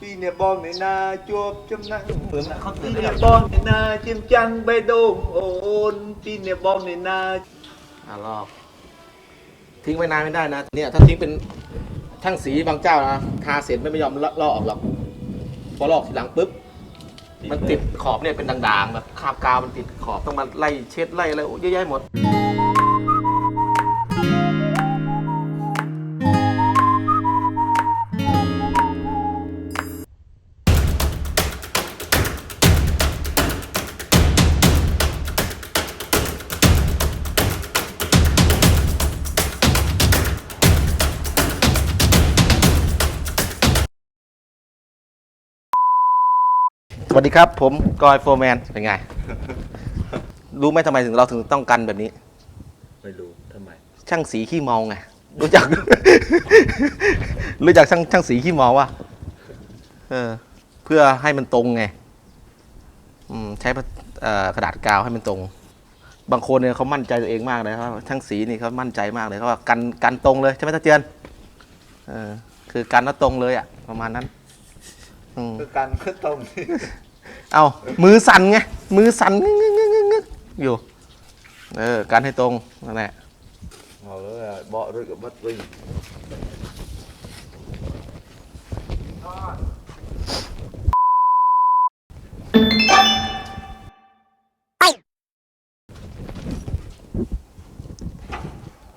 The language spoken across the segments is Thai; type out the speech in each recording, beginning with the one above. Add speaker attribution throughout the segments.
Speaker 1: พี่เนี่ยบองในนาจวบจำนัง
Speaker 2: เหมือนเขาพี่เนี่
Speaker 1: ยบอ
Speaker 2: งใน
Speaker 1: นาจิมจังใบโดมโอนพี่เนี่ยบองในนา
Speaker 2: อะลอกทิ้งไว้นานไม่ได้นะเนี่ยถ้าทิ้งเป็นทั้งสีบางเจ้านะทาเสร็จไม่ยอมลอกออกหรอกพอลอกทีหลังปุ๊บมันติดขอบเนี่ยเป็นด่างๆแบบคาบกาวมันติดขอบต้องมาไล่เช็ดไล่อะไรเยอะแยะหมด สวัสดีครับ ผมกอยโฟร์แมนเป็นไง รู้ไหมทำไมถึงเราถึงต้องกันแบบนี้
Speaker 1: ไม่รู้ทำไม
Speaker 2: ช่างสีขี้เมาไง รู้จัก รู้จักช่างช่างสีขี้เมาวะเออ เพื่อให้มันตรงไง อืม ใช้เอ่อกระดาษกาวให้มันตรง บางคนเนี่ยเขามั่นใจตัวเองมากเลยครับช่างสีนี่เขามั่นใจมากเลยเขาว่ากันกันตรงเลยใช่ไหมตาเจือนเออ คือกันแล้วตรงเลยอะ ประมาณนั้น อืม
Speaker 1: ก็กันก็ตรงนี่
Speaker 2: เอามือสั่นไง มือสั่นงึกงึกงึกงึกงึกอยู่ เออ การให้ตรงนั่นแหละ
Speaker 1: เอาแล้วอะเบาะด้วยกับบัดวิ่ง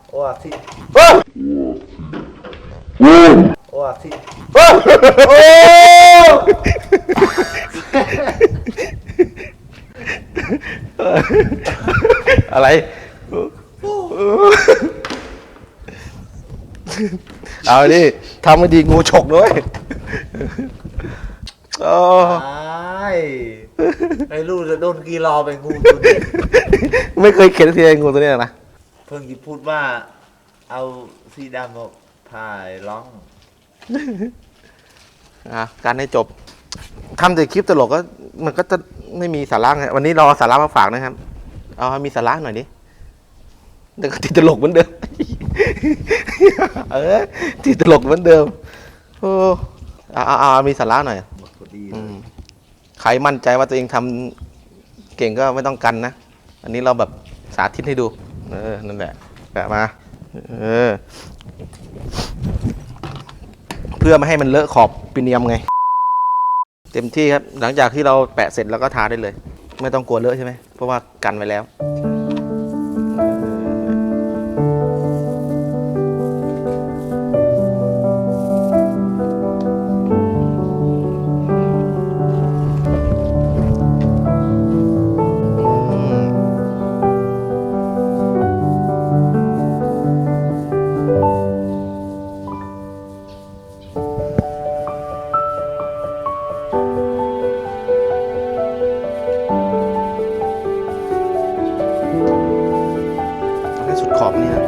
Speaker 1: โอ้อาทิโอ้อาทิ
Speaker 2: อะไรเอาดิทำไม่ดีงูฉกด้วยโอ้
Speaker 1: ไอ้ไอ้ลูกจะโดนกีรอเป็นงูตัวนี้
Speaker 2: ไม่เคยเข็นทีไรงูตัวเนี้ยนะ
Speaker 1: เพิ่งจะพูดว่า เอาสีดำมาถ่ายร้อง
Speaker 2: อะการให้จบทำแต่คลิปตลกก็ มันก็จะไม่มีสาระไงวันนี้เราเอาสาระมาฝากนะครับ เอาให้มีสาระหน่อยดิแต่ก็ติดตลกเหมือนเดิม เออติดตลกเหมือนเดิม โอ้เอาเอาเอามีสาระหน่อย
Speaker 1: หมดพอดี
Speaker 2: อืมใครมั่นใจว่าตัวเองทำเก่งก็ไม่ต้องกันนะ อันนี้เราแบบสาธิตให้ดู เออ นั่นแหละแปะมา เออ เพื่อไม่ให้มันเลอะขอบปีเนียมไง เต็มที่ครับ หลังจากที่เราแปะเสร็จแล้วก็ทาได้เลย ไม่ต้องกลัวเลอะใช่ไหมเพราะว่ากันไว้แล้ว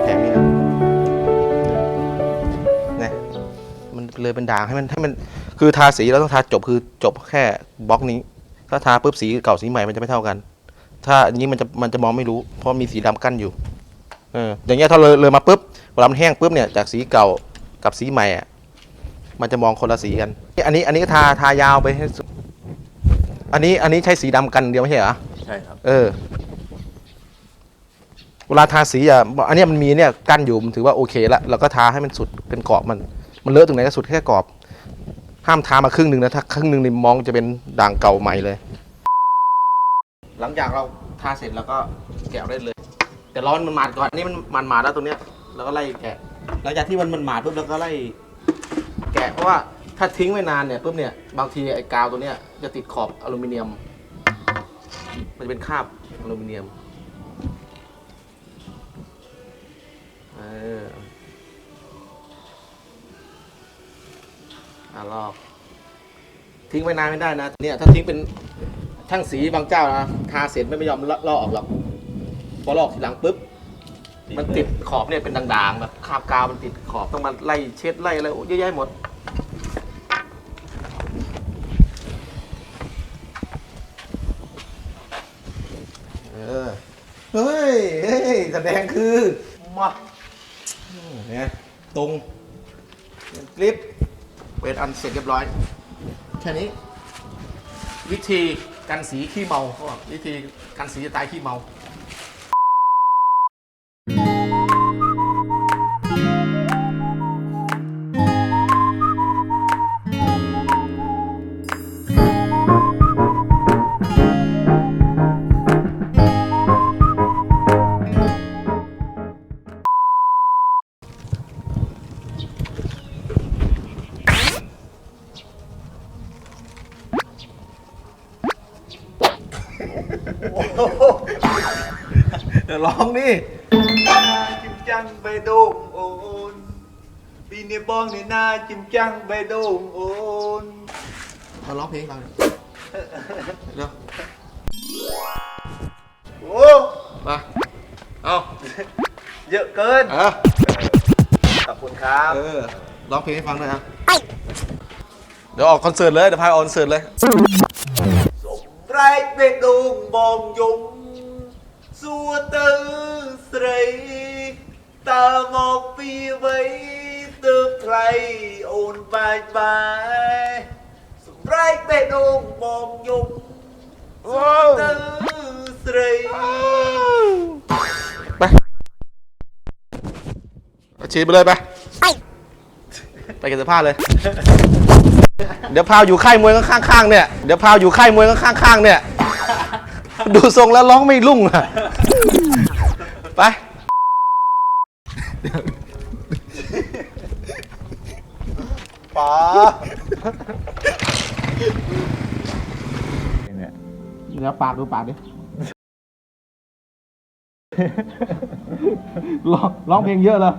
Speaker 2: แผงนี่นะเนี่ยมันเลยเป็นด่างให้มันให้มันคือทาสีเราต้องทาจบคือจบแค่บล็อกนี้ ถ้าทาปุ๊บสีเก่าสีใหม่มันจะไม่เท่ากัน ถ้าอย่างนี้มันจะมันจะมองไม่รู้ เพราะมีสีดำกั้นอยู่เอออย่างเงี้ยถ้าเลยเลยมาปุ๊บเวลามันแห้งปุ๊บเนี่ยจากสีเก่ากับสีใหม่อะมันจะมองคนละสีกัน อันนี้อันนี้ก็ทาทายาวไปให้สุดอันนี้อันนี้ใช้สีดำกันเดียวไม่ใช่เหรอ
Speaker 1: ใช่ครับ
Speaker 2: เออ เวลาทาสีอะอันเนี้ยมันมีเนี่ยกั้นอยู่มันถือว่าโอเคละเราก็ทาให้มันสุดเป็นกรอบมัน มันเลอะตรงไหนก็สุดแค่กรอบ ห้ามทามาครึ่งหนึ่งนะถ้าครึ่งหนึ่งนี่มองจะเป็นด่างเก่าใหม่เลย หลังจากเราทาเสร็จแล้วก็แกะได้เลย แต่ร้อนมันหมาดก่อนนี่มันมันมาดแล้วตรงเนี้ยแล้วก็ไล่แกะ หลังจากที่มันมันมาดปุ๊บเราก็ไล่แกะเพราะว่าถ้าทิ้งไว้นานเนี่ยปุ๊บเนี่ยบางทีไอ้กาวตัวเนี้ยจะติดขอบอลูมิเนียม มันจะเป็นคราบอลูมิเนียม อออะลอก ทิ้งไว้นานไม่ได้นะเนี่ย ถ้าทิ้งเป็นช่างสีบางเจ้านะทาเสร็จไม่ยอมลอกออกหรอกพอลอกทีหลังปุ๊บมันติดขอบเนี่ยเป็นด่างๆแบบคาบกาวมันติดขอบต้องมาไล่เช็ดไล่อะไรเยอะแยะหมดเออเฮ้ยเฮ้ยแสดงคือ
Speaker 1: มา
Speaker 2: เนี่ยตรงกริปเป็นอันเสร็จเรียบร้อย แค่นี้ วิธีกันสีขี้เมาเขาบอกวิธีกันสีจะตายขี้เมา ยวร้องนี่
Speaker 1: นาจิมจังไปโดงโอนปีนี้บ้องในนาจิมจังไปโดงโอน
Speaker 2: มาร้องเพลงให้ฟังหน่อยเดี๋ยว
Speaker 1: โอ้
Speaker 2: มาเอา
Speaker 1: เยอะเกิน
Speaker 2: เออ
Speaker 1: ขอบคุณครับ
Speaker 2: เออร้องเพลงให้ฟังด้วยนะเดี๋ยวออกคอนเสิร์ตเลยเดี๋ยวพาออกคอนเสิร์ตเลย
Speaker 1: สัวตือสรีตามอกปีไว้ตึกใครโอนไปไปสมไรไปโดงบองยมสัวตือสรี
Speaker 2: ไปเอาฉีดไปเลยไป ไปเก็บเสื้อผ้าเลย เดี๋ยวพาวอยู่ค่ายมวยข้างๆเนี่ย เดี๋ยวพาวอยู่ค่ายมวยข้างๆเนี่ย ดูทรงแล้วร้องไม่รุ่งอะ ไป
Speaker 1: ป๋า
Speaker 2: เดี๋ยวปากดูปากดิ ร้องร้องเพลงเยอะเลย